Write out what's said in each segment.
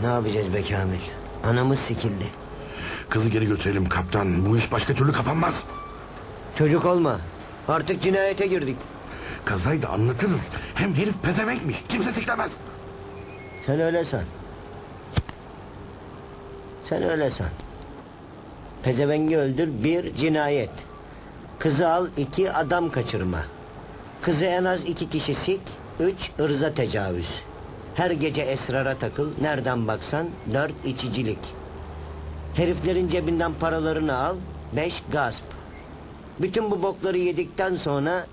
Ne yapacağız be Kamil? Anamız sikildi. Kızı geri götürelim kaptan. Bu iş başka türlü kapanmaz. Çocuk olma. Artık cinayete girdik. Kazaydı anlatırız. Hem herif pezemekmiş. Kimse siklemez. Sen öyle san. Sen öyle san. Pezevengi öldür bir cinayet. Kızı al iki adam kaçırma. Kızı en az iki kişi sik. Üç ırza tecavüz. Her gece esrara takıl. Nereden baksan dört içicilik. Heriflerin cebinden paralarını al. Beş gasp. Bütün bu bokları yedikten sonra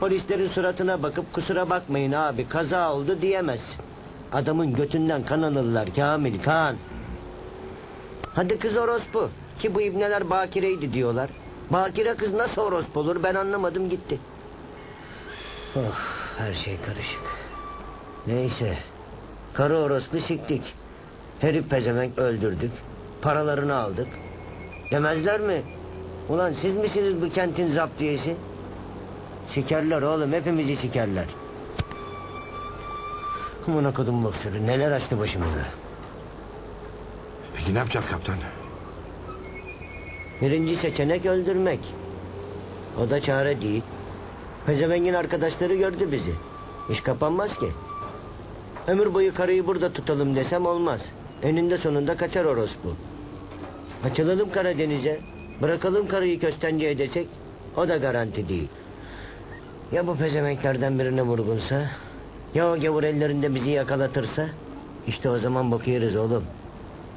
polislerin suratına bakıp kusura bakmayın abi kaza oldu diyemezsin. Adamın götünden kan alırlar Kamil kan. Hadi kız orospu. Ki bu ibneler bakireydi diyorlar. Bakire kız nasıl orospu olur ben anlamadım gitti. Oh her şey karışık. Neyse. Karı orospu siktik. Herif pezevenk öldürdük. Paralarını aldık. Demezler mi? Ulan siz misiniz bu kentin zaptiyesi? Sikerler oğlum hepimizi sikerler. Aman kodum boksörü neler açtı başımıza. Peki ne yapacağız kaptan? Birinci seçenek öldürmek. O da çare değil. Pezevengin arkadaşları gördü bizi. İş kapanmaz ki. Ömür boyu karıyı burada tutalım desem olmaz. Eninde sonunda kaçar orospu. Açılalım Karadeniz'e. Bırakalım karıyı köstenceye desek o da garanti değil. Ya bu pezevenklerden birine vurgunsa? Ya o gavur ellerinde bizi yakalatırsa? İşte o zaman bakıyoruz oğlum.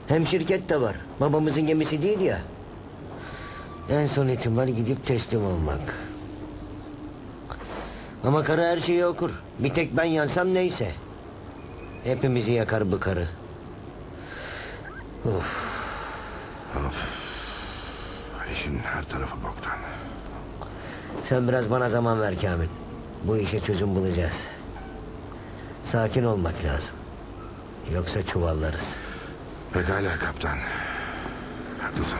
Hem şirket de var. Babamızın gemisi değil ya. En son ihtimal gidip teslim olmak. Ama karı her şeyi okur. Bir tek ben yansam neyse. Hepimizi yakar bu karı. Of. Of. İşin her tarafı boktan. Sen biraz bana zaman ver Kamil. Bu işe çözüm bulacağız. Sakin olmak lazım. Yoksa çuvallarız. Pekala kaptan. Haklısın.